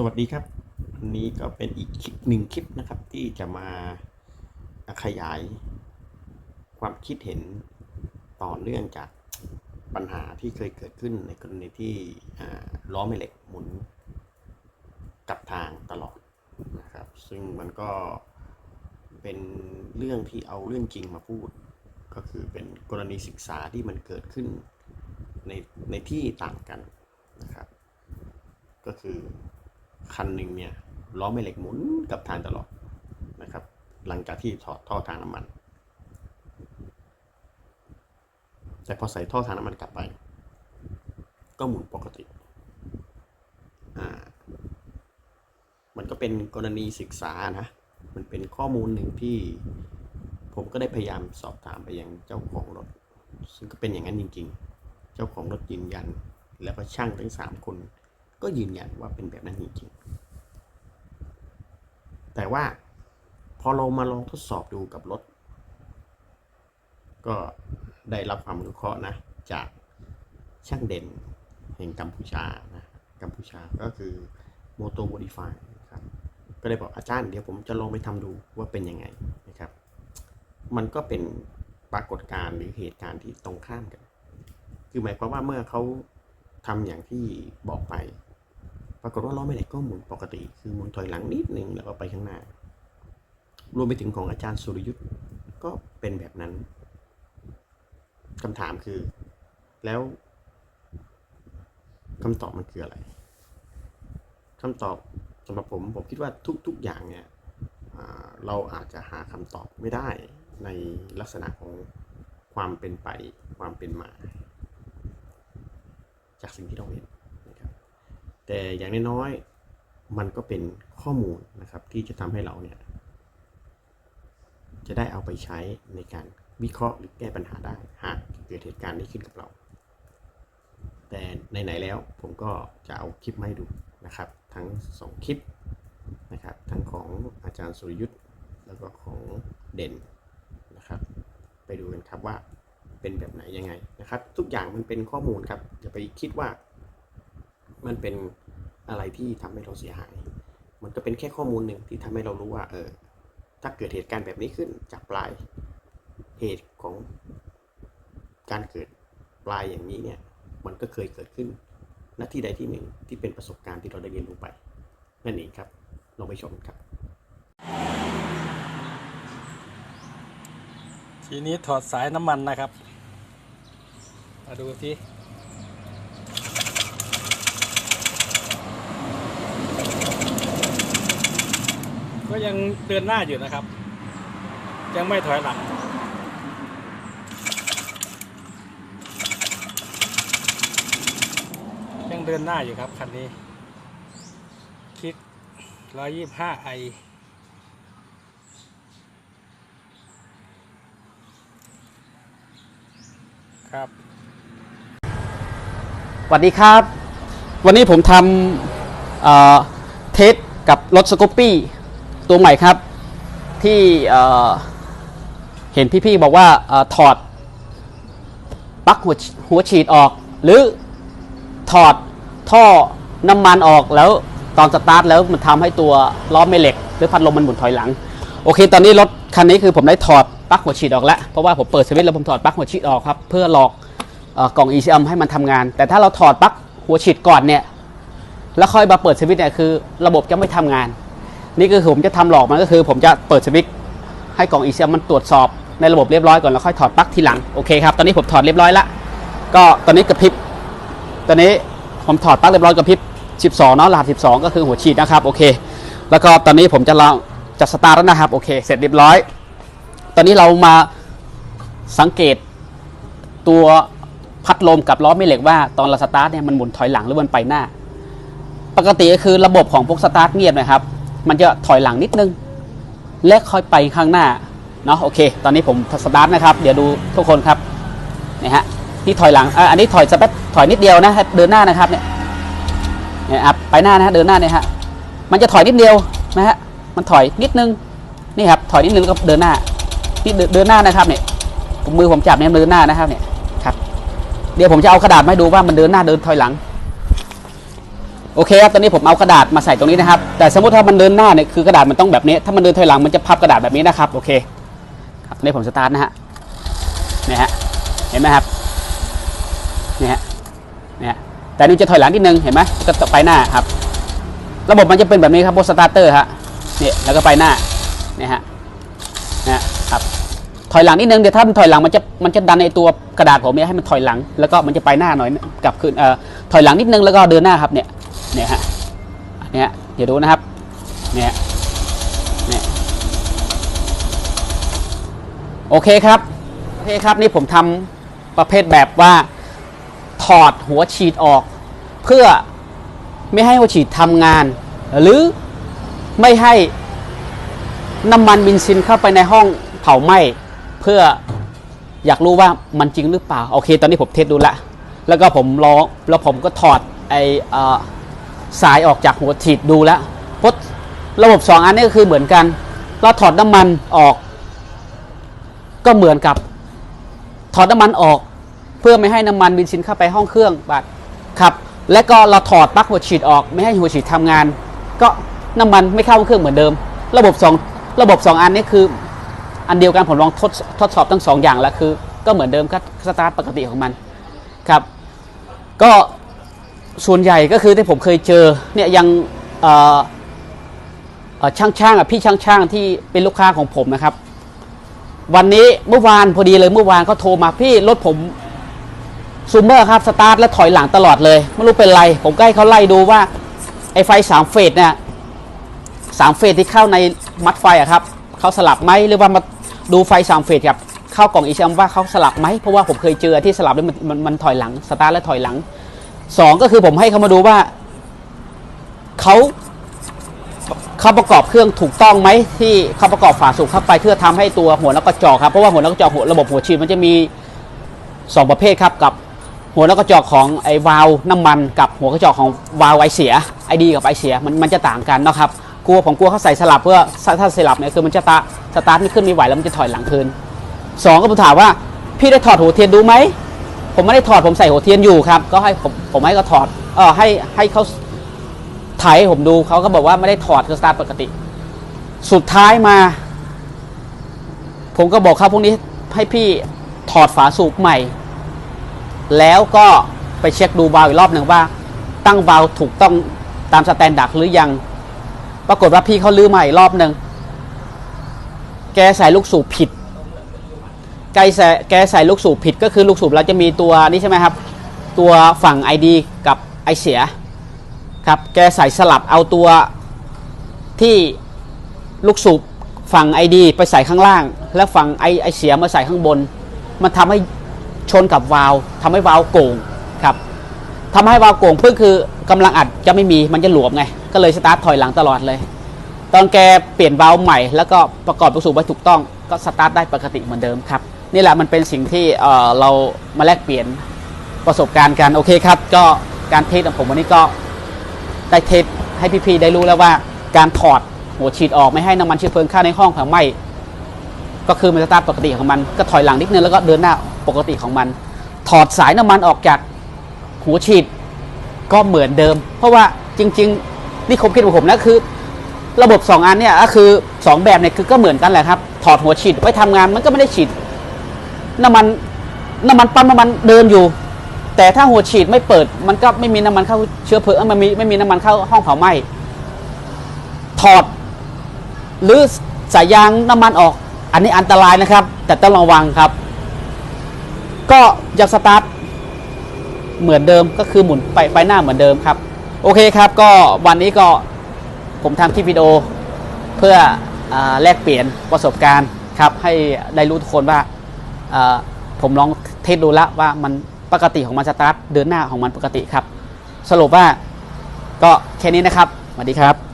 สวัสดีครับวันนี้ก็เป็นอีกคลิปหนึ่งคลิปนะครับที่จะมาขยายความคิดเห็นต่อเนื่องจากปัญหาที่เคยเกิดขึ้นในกรณีที่ล้อแม่เหล็กหมุนกับทางตลอดนะครับ ซึ่งมันก็เป็นเรื่องที่เอาเรื่องจริงมาพูด ก็คือเป็นกรณีศึกษาที่มันเกิดขึ้นในในที่ต่างกันนะครับ ก็คือ คันหนึ่งเนี่ยล้อแม่เหล็กหมุนกับทางตลอดนะครับ หลังจากที่ถอดท่อทางน้ำมัน แต่พอใส่ท่อทางน้ำมันกลับไป ก็หมุนปกติอ่ามันก็เป็นกรณีศึกษานะ มันเป็นข้อมูลหนึ่งที่ผมก็ได้พยายามสอบถามไปยังเจ้าของรถ ซึ่งก็เป็นอย่างนั้นจริง ๆ เจ้าของรถยืนยัน แล้วก็ช่างทั้งสามคน ก็ยืนยันว่าเป็นแบบนั้นจริงๆแต่ว่าพอเรามาลองทดสอบดูกับรถ ก็ได้รับความอนุเคราะห์นะ จากช่างเด่นแห่งกัมพูชานะกัมพูชาก็คือ Moto Modify นะครับก็ได้บอกอาจารย์เดี๋ยวผมจะลองไปทำดูว่าเป็นยังไงนะครับ มันก็เป็นปรากฏการณ์หรือเหตุการณ์ที่ตรงข้ามกัน คือหมายความว่าเมื่อเขาทำอย่างที่บอกไป ปรากฏว่าล้อแม่เหล็กก็หมุนปกติ คือหมุนถอยหลังนิดนึงแล้วก็ไปข้างหน้า รวมไปถึงของอาจารย์สุรยุทธ์ก็เป็นแบบนั้นคำถามคือ แล้วคำตอบมันคืออะไรคำตอบสำหรับผมผมคิดว่าทุก ๆอย่างเนี่ยเราอาจจะหาคำตอบไม่ได้ในลักษณะของความเป็นไปความเป็นมา จากสิ่งที่เราเห็น แต่อย่างน้อยๆมันก็เป็นข้อมูลนะครับที่จะทำให้เราเนี่ยจะได้เอาไปใช้ในการวิเคราะห์หรือแก้ปัญหาได้ หากเกิดเหตุการณ์นี้ขึ้นกับเรา แต่ไหนๆแล้วผมก็จะเอาคลิปมาให้ดูนะครับ ทั้งสองคลิปนะครับ ทั้งของอาจารย์สุรยุทธ์แล้วก็ของเด่นนะครับ ไปดูกันครับว่าเป็นแบบไหนยังไงนะครับ ทุกอย่างมันเป็นข้อมูลครับอย่าไปคิดว่า มันเป็นอะไรที่ทำให้เราเสียหาย มันก็เป็นแค่ข้อมูลหนึ่งที่ทำให้เรารู้ว่า เออ ถ้าเกิดเหตุการณ์แบบนี้ขึ้นจากปลายเหตุของการเกิดปลายอย่างนี้เนี่ย มันก็เคยเกิดขึ้นณที่ใดที่หนึ่งที่เป็นประสบการณ์ที่เราได้เรียนรู้ไป นั่นเองครับ ลองไปชมครับ ทีนี้ถอดสายน้ำมันนะครับ มาดูที่ก็ ยังเดินหน้าอยู่นะครับ ยังไม่ถอยหลัง ยังเดินหน้าอยู่ครับคันนี้ คลิก 125i ครับสวัสดีครับ วันนี้ผมทำเอ่อเทสกับรถสกูปปี้ ตัวใหม่ครับที่เห็นพี่ๆบอกว่าอถอดปลั๊กหัวฉหัวฉีดออก หรือถอดท่อน้ำมันออกแล้วตอนสตาร์ทแล้วมันทำให้ตัวล้อแม่เหล็ก หรือพัดลมมันหมุนถอยหลัง โอเค ตอนนี้รถคันนี้คือผมได้ถอดปลั๊กหัวฉีดออกแล้วเพราะว่าผมเปิดสวิตช์แล้วผมถอดปลั๊กหัวฉีดออกครับเพื่อหลอกอกล่อง ECM ให้มันทำงาน แต่ถ้าเราถอดปลั๊กหัวฉีดก่อนเนี่ยแล้วค่อยมาเปิดสวิตช์เนี่ยคือ ระบบจะไม่ทำงาน นี่ก็คือผมจะทำหลอกมันก็คือ ผมจะเปิดสวิตช์ให้กล่อง ECM มันตรวจสอบในระบบเรียบร้อยก่อนแล้วค่อยถอดปลั๊กทีหลังโอเคครับตอนนี้ผมถอดเรียบร้อยละก็ตอนนี้กระพริบตอนนี้ผมถอดปลั๊กเรียบร้อยกระพริบ 12เนาะรหัส12 ก็คือหัวฉีดนะครับโอเค แล้วก็ตอนนี้ผมจะลองจะสตาร์ทแล้วนะครับโอเคเสร็จเรียบร้อย ตอนนี้เรามาสังเกตตัวพัดลมกับล้อแม่เหล็กว่าตอนเราสตาร์ทเนี่ยมันหมุนถอยหลังหรือมันไปหน้า ปกติก็คือระบบของพวกสตาร์ทเงียบนะครับ มันจะถอยหลังนิดนึง และค่อยไปข้างหน้าเนาะโอเค ตอนนี้ผมสตาร์ทนะครับ เดี๋ยวดูทุกคนครับนี่ฮะนี่ถอยหลังอะอันนี้ถอยสเปซถอยนิดเดียวนะเดินหน้านะครับเนี่ยเนี่ยครับไปหน้านะฮะเดินหน้าเนี่ยฮะมันจะถอยนิดเดียวนะฮะมันถอยนิดนึงนี่ครับถอยนิดนึงแล้วก็เดินหน้านี่เดินหน้านะครับเนี่ยผมมือผมจับเนี่ยเดินหน้านะครับเนี่ยครับ เดี๋ยวผมจะเอากระดาษมาดูว่ามันเดินหน้าเดินถอยหลัง โอเคครับตอนนี้ผมเอากระดาษมาใส่ตรงนี้นะครับ แต่สมมติถ้ามันเดินหน้าเนี่ยคือกระดาษมันต้องแบบนี้ ถ้ามันเดินถอยหลังมันจะพับกระดาษแบบนี้นะครับโอเคครับนนี้ผมสตาร์ทนะฮะเนี่ยฮะเห็นไหมครับเนี่ยฮะเนี่ยฮะแต่นี่จะถอยหลังนิดนึงเห็นไหมก็ไปหน้าครับ ระบบมันจะเป็นแบบนี้ครับบนสตาร์เตอร์ฮะเนี่ยแล้วก็ไปหน้าเนี่ยฮะเนี่ยครับถอยหลังนิดนึงเดี๋ยวถ้ามันถอยหลังมันจะมันจะดันในตัวกระดาษผมเนี่ยให้มันถอยหลัง แล้วก็มันจะไปหน้าหน่อยกลับคืนเอ่อถอยหลังนิดนึงแล้วก็เดินหน้าครับเนี่ย เนี่ยฮะเนี่ยเดี๋ยวดูนะครับเนี่ยเนี่ยโอเคครับโอเคครับนี่ผมทำประเภทแบบว่าถอดหัวฉีดออก เพื่อไม่ให้หัวฉีดทำงาน หรือไม่ให้น้ำมันบินซินเข้าไปในห้องเผาไหม้เพื่ออยากรู้ว่ามันจริงหรือเปล่า โอเค ตอนนี้ผมเทสดูละ แล้วก็ผมลองแล้วผมก็ถอดไอเอ่อ สายออกจากหัวฉีดดูแล้วเพราะระบบ 2 อันนี้ก็คือเหมือนกัน เราถอดน้ำมันออก ก็เหมือนกับถอดน้ำมันออก เพื่อไม่ให้น้ำมันบินซินเข้าไปห้องเครื่องบัดครับ และก็เราถอดปลั๊กหัวฉีดออก ไม่ให้หัวฉีดทำงาน ก็น้ำมันไม่เข้าเครื่องเหมือนเดิม ระบบ 2 ระบบ 2 อันนี้คือ อันเดียวกันผมลองทดทดสอบทั้งสองอย่างแล้วคือ ก็เหมือนเดิมก็สตาร์ทปกติของมันครับ ก็ ส่วนใหญ่ก็คือที่ผมเคยเจอเนี่ยยังช่างช่างอะพี่ช่างช่างที่เป็นลูกค้าของผมนะครับ วันนี้เมื่อวานพอดีเลยเมื่อวานเขาโทรมาพี่รถผมซูมเมอร์ครับสตาร์ทและถอยหลังตลอดเลยไม่รู้เป็นไร ผมก็ให้เขาไล่ดูว่าไอ้ไฟสามเฟสเนี่ยสามเฟสที่เข้าในมัดไฟอะครับเขาสลับไหมหรือว่ามาดูไฟสามเฟสกับเข้ากล่องอีแมว่าเขาสลับไหมเพราะว่าผมเคยเจอที่สลับแล้วมันมันมันถอยหลังสตาร์ทและถอยหลัง สองก็คือผมให้เขามาดูว่าเขาเขาประกอบเครื่องถูกต้องไหมที่เขาประกอบฝาสูบเข้าไปเพื่อทำให้ตัวหัวแล้วก็จอครับเพราะว่าหัวแล้วก็จอหัวระบบหัวฉีดมันจะมีสองประเภทครับกับหัวแล้วกระจอกของไอ้วาล์วน้ำมัน กับหัวกระจอกของวาล์วไอเสียไอดีกับไอเสียมันมันจะต่างกันนะครับกลัวผมกลัวเขาใส่สลับเพื่อถ้าสลับเนี่ยคือมันจะตาสตาร์ทไม่ขึ้นไม่ไหวแล้วมันจะถอยหลังคืนสองก็ผมถามว่าพี่ได้ถอดหัวเทียนดูไหม ผมไม่ได้ถอดผมใส่หัวเทียนอยู่ครับ ก็ให้ผมผมให้เขาถอดเออให้ให้เขาถ่ายให้ผมดูเขาก็บอกว่าไม่ได้ถอดคือสตาร์ทปกติ สุดท้ายมา ผมก็บอกเขาพวกนี้ให้พี่ถอดฝาสูบใหม่ แล้วก็ไปเช็คดูวาล์วอีกรอบหนึ่งว่า ตั้งวาล์วถูกต้องตามสแตนดาร์ดหรือยัง ปรากฏว่าพี่เขาลื้อใหม่รอบหนึ่งแกใส่ลูกสูบผิด กใส่แกใส่ลูกสูบผิดก็คือลูกสูบเราจะมีตัวนี้ใช่ไหมครับ ตัวฝั่ง ID กับไอเสียครับแกใส่สลับเอาตัวที่ลูกสูบฝั่ง ID ไปใส่ข้างล่าง แล้วฝั่งไอไอเสียมาใส่ข้างบน มันทำให้ชนกับวาล์วทำให้วาล์วโก่งครับทำให้วาล์วโก่งเพื่อคือกำลังอัดจะไม่มีมันจะหลวมไง ก็เลยสตาร์ทถอยหลังตลอดเลย ตอนแกเปลี่ยนวาล์วใหม่ แล้วก็ประกอบลูกสูบไว้ถูกต้องก็สตาร์ทได้ปกติเหมือนเดิมครับ นี่แหละมันเป็นสิ่งที่เรามาแลกเปลี่ยนประสบการณ์กันโอเคครับ ก็การเทสของผมวันนี้ก็ได้เทสให้พี่ๆได้รู้แล้วว่า การถอดหัวฉีดออกไม่ให้น้ำมันเชื้อเพลิงเข้าในห้องเผาไหม้ก็คือมันสตาร์ทปกติของมันก็ถอยหลังนิดนึงแล้วก็เดินหน้าปกติของมัน ถอดสายน้ำมันออกจากหัวฉีดก็เหมือนเดิม เพราะว่าจริง ๆ นี่ผมคิดของผมนะคือ ระบบ 2 อันเนี่ยก็คือ 2 แบบเนี่ยคือก็เหมือนกันแหละครับ ถอดหัวฉีดไว้ทำงานมันก็ไม่ได้ฉีด น้ำมันน้ำมันปั๊มน้ำมันเดินอยู่ แต่ถ้าหัวฉีดไม่เปิด มันก็ไม่มีน้ำมันเข้าเชื้อเพลิงมันมีไม่มีน้ำมันเข้าห้องเผาไหม้ถอด หรือสายยางน้ำมันออก อันนี้อันตรายนะครับ แต่ต้องระวังครับ ก็ยังสตาร์ทเหมือนเดิมก็คือหมุนไปไปหน้าเหมือนเดิมครับ โอเคครับก็วันนี้ก็ผมทำคลิปวิดีโอเพื่ออแลกเปลี่ยนประสบการณ์ครับ ให้ได้รู้ทุกคนว่า ผมลองเทสดูแล้วว่ามันปกติของมันสตาร์ทเดินหน้าของมันปกติครับ สรุปว่าก็แค่นี้นะครับสวัสดีครับ